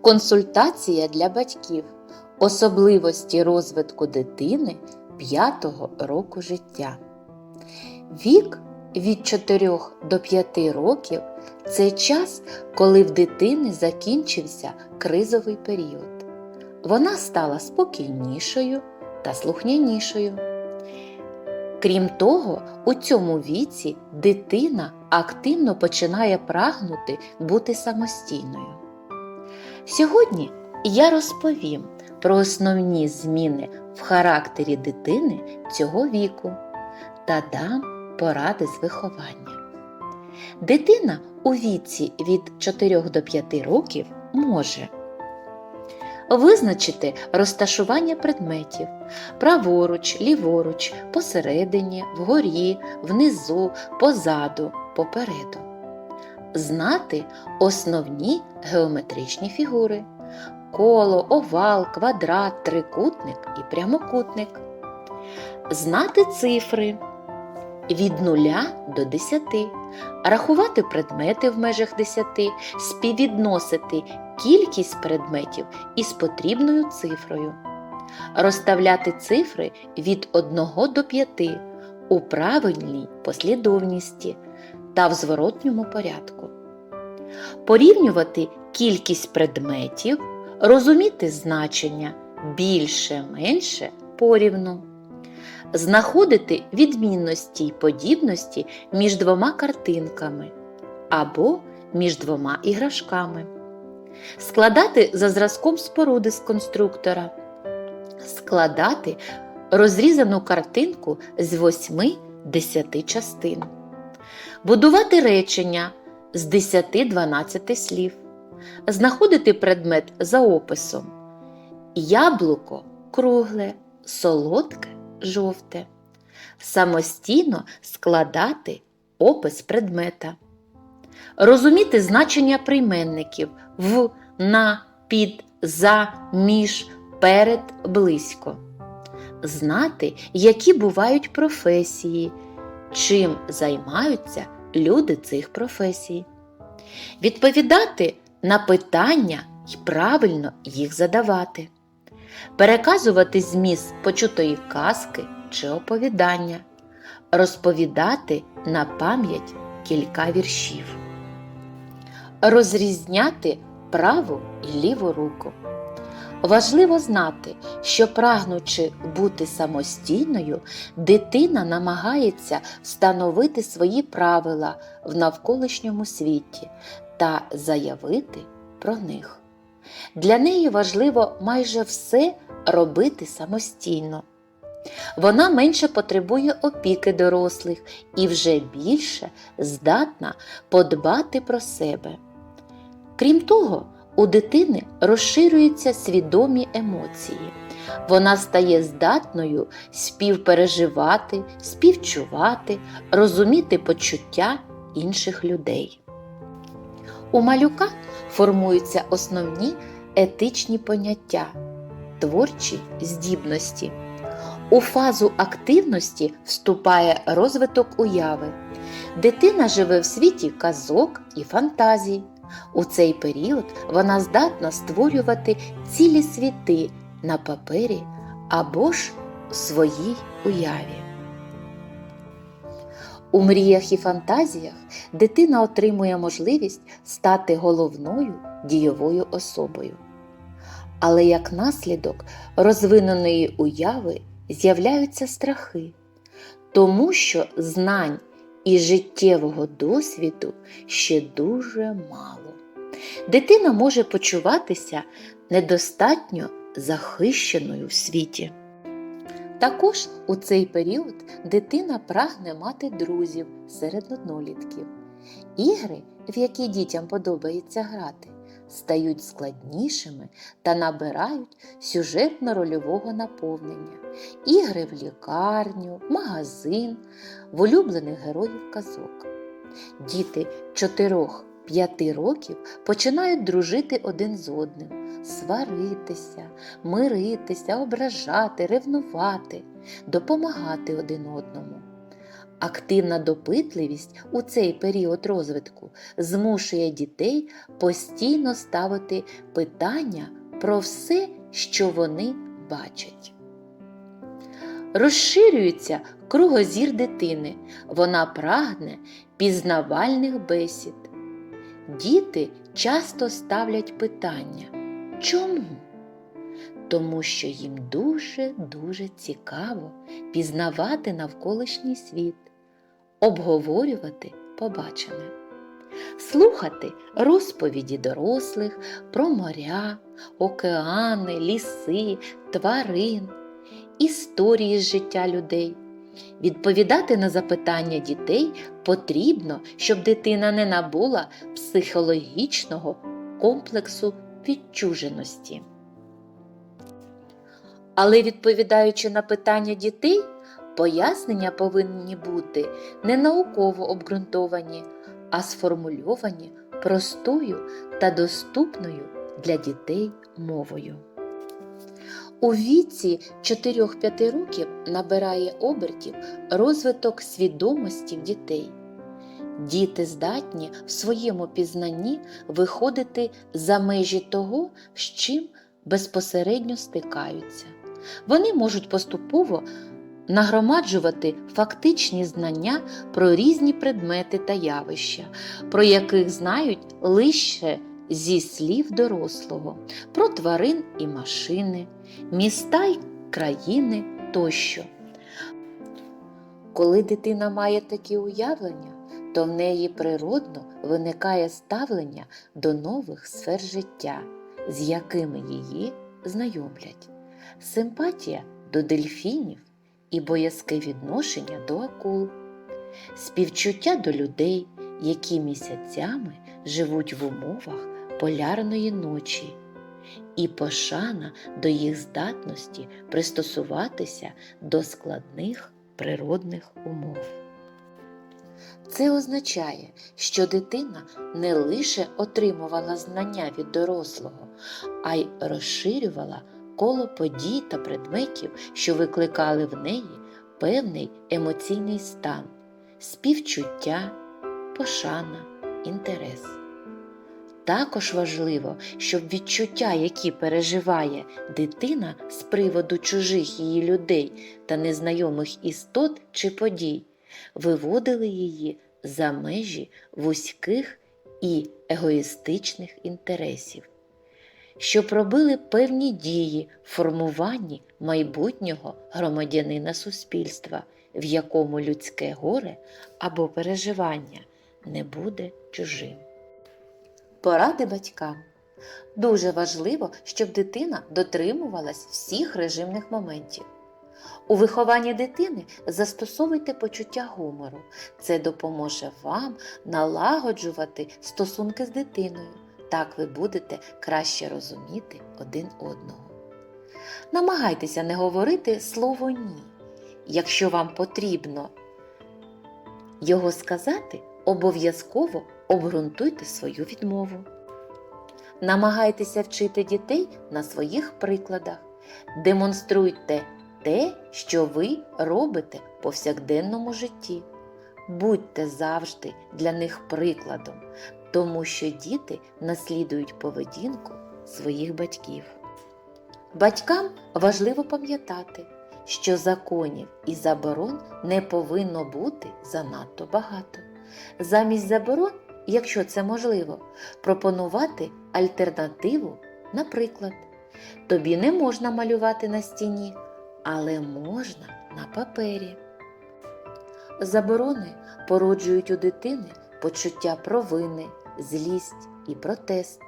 Консультація для батьків. Особливості розвитку дитини 5 року життя. Вік від 4 до 5 років це час, коли в дитини закінчився кризовий період. Вона стала спокійнішою та слухнянішою. Крім того, у цьому віці дитина активно починає прагнути бути самостійною. Сьогодні я розповім про основні зміни в характері дитини цього віку та дам поради з виховання. Дитина у віці від 4 до 5 років може визначити розташування предметів праворуч, ліворуч, посередині, вгорі, внизу, позаду, попереду. Знати основні геометричні фігури. Коло, овал, квадрат, трикутник і прямокутник. Знати цифри від 0 до 10, рахувати предмети в межах 10, співвідносити кількість предметів із потрібною цифрою, розставляти цифри від 1 до 5 у правильній послідовності та в зворотньому порядку, порівнювати кількість предметів, розуміти значення більше менше порівну, знаходити відмінності й подібності між двома картинками або між двома іграшками, складати за зразком споруди з конструктора, складати розрізану картинку з 8-10 частин, будувати речення з 10-12 слів, знаходити предмет за описом. Яблуко кругле, солодке, жовте. Самостійно складати опис предмета. Розуміти значення прийменників в, на, під, за, між, перед, близько. Знати, які бувають професії, чим займаються люди цих професій. Відповідати на питання і правильно їх задавати. Переказувати зміст почутої казки чи оповідання, розповідати на пам'ять кілька віршів, розрізняти праву і ліву руку. Важливо знати, що прагнучи бути самостійною, дитина намагається встановити свої правила в навколишньому світі та заявити про них. Для неї важливо майже все робити самостійно. Вона менше потребує опіки дорослих і вже більше здатна подбати про себе. Крім того, у дитини розширюються свідомі емоції. Вона стає здатною співпереживати, співчувати, розуміти почуття інших людей. У малюка формуються основні етичні поняття, творчі здібності. У фазу активності вступає розвиток уяви. Дитина живе в світі казок і фантазій. У цей період вона здатна створювати цілі світи на папері або ж своїй уяві. У мріях і фантазіях дитина отримує можливість стати головною дійовою особою. Але як наслідок розвиненої уяви з'являються страхи, тому що знань і життєвого досвіду ще дуже мало. Дитина може почуватися недостатньо захищеною в світі. Також у цей період дитина прагне мати друзів серед однолітків. Ігри, в які дітям подобається грати, стають складнішими та набирають сюжетно-рольового наповнення. Ігри в лікарню, магазин, в улюблених героїв казок. Діти 4-5 років починають дружити один з одним, сваритися, миритися, ображати, ревнувати, допомагати один одному. Активна допитливість у цей період розвитку змушує дітей постійно ставити питання про все, що вони бачать. Розширюється кругозір дитини, вона прагне пізнавальних бесід. Діти часто ставлять питання чому? Тому що їм дуже-дуже цікаво пізнавати навколишній світ, обговорювати побачене, слухати розповіді дорослих про моря, океани, ліси, тварин, історії з життя людей. Відповідати на запитання дітей потрібно, щоб дитина не набула психологічного комплексу відчуженості. Але відповідаючи на питання дітей, пояснення повинні бути не науково обґрунтовані, а сформульовані простою та доступною для дітей мовою. У віці 4-5 років набирає обертів розвиток свідомості в дітей. Діти здатні в своєму пізнанні виходити за межі того, з чим безпосередньо стикаються. Вони можуть поступово нагромаджувати фактичні знання про різні предмети та явища, про яких знають лише зі слів дорослого, про тварин і машини, міста й країни тощо. Коли дитина має такі уявлення, то в неї природно виникає ставлення до нових сфер життя, з якими її знайомлять, симпатія до дельфінів і боязке відношення до акул, співчуття до людей, які місяцями живуть в умовах полярної ночі, і пошана до їх здатності пристосуватися до складних природних умов. Це означає, що дитина не лише отримувала знання від дорослого, а й розширювала коло подій та предметів, що викликали в неї певний емоційний стан, співчуття, пошана, інтерес. Також важливо, щоб відчуття, які переживає дитина з приводу чужих її людей та незнайомих істот чи подій, виводили її за межі вузьких і егоїстичних інтересів, щоб робили певні дії в формуванні майбутнього громадянина суспільства, в якому людське горе або переживання не буде чужим. Поради батькам. Дуже важливо, щоб дитина дотримувалась всіх режимних моментів. У вихованні дитини застосовуйте почуття гумору. Це допоможе вам налагоджувати стосунки з дитиною. Так ви будете краще розуміти один одного. Намагайтеся не говорити слово ні. Якщо вам потрібно його сказати, обов'язково обґрунтуйте свою відмову. Намагайтеся вчити дітей на своїх прикладах. Демонструйте те, що ви робите в повсякденному житті. Будьте завжди для них прикладом, тому що діти наслідують поведінку своїх батьків. Батькам важливо пам'ятати, що законів і заборон не повинно бути занадто багато. Замість заборон, якщо це можливо, пропонувати альтернативу, наприклад, тобі не можна малювати на стіні, але можна на папері. Заборони породжують у дитини почуття провини, злість і протест.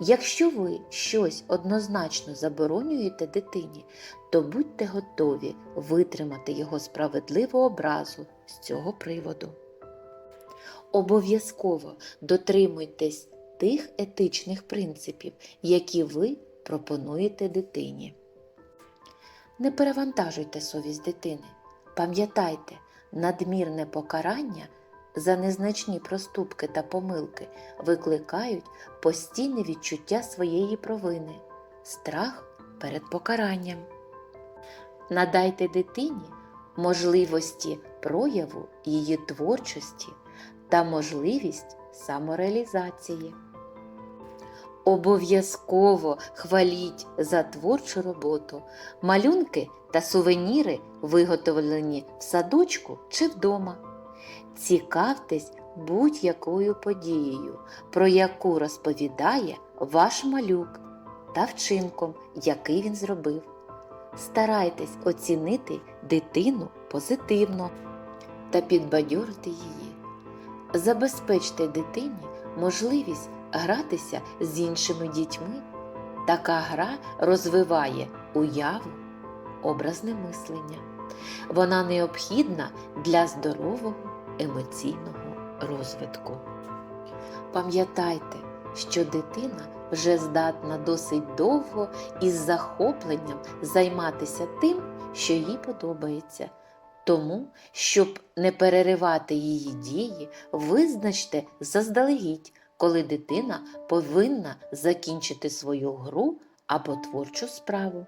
Якщо ви щось однозначно заборонюєте дитині, то будьте готові витримати його справедливу образу з цього приводу. Обов'язково дотримуйтесь тих етичних принципів, які ви пропонуєте дитині. Не перевантажуйте совість дитини. Пам'ятайте, надмірне покарання за незначні проступки та помилки викликають постійне відчуття своєї провини, страх перед покаранням. Надайте дитині можливості прояву її творчості та можливість самореалізації. Обов'язково хваліть за творчу роботу, малюнки та сувеніри, виготовлені в садочку чи вдома. Цікавтесь будь-якою подією, про яку розповідає ваш малюк та вчинком, який він зробив. Старайтесь оцінити дитину позитивно та підбадьорити її. Забезпечте дитині можливість гратися з іншими дітьми. Така гра розвиває уяву, образне мислення. Вона необхідна для здорового емоційного розвитку. Пам'ятайте, що дитина вже здатна досить довго із захопленням займатися тим, що їй подобається. Тому, щоб не переривати її дії, визначте заздалегідь, коли дитина повинна закінчити свою гру або творчу справу.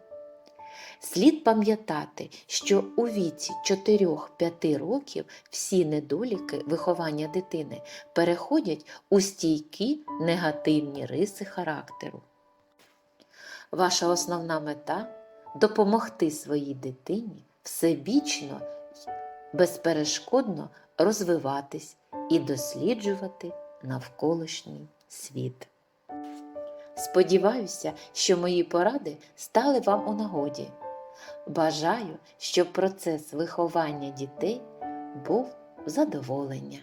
Слід пам'ятати, що у віці 4-5 років всі недоліки виховання дитини переходять у стійкі негативні риси характеру. Ваша основна мета допомогти своїй дитині всебічно й безперешкодно розвиватись і досліджувати навколишній світ. Сподіваюся, що мої поради стали вам у нагоді. Бажаю, щоб процес виховання дітей був задоволення.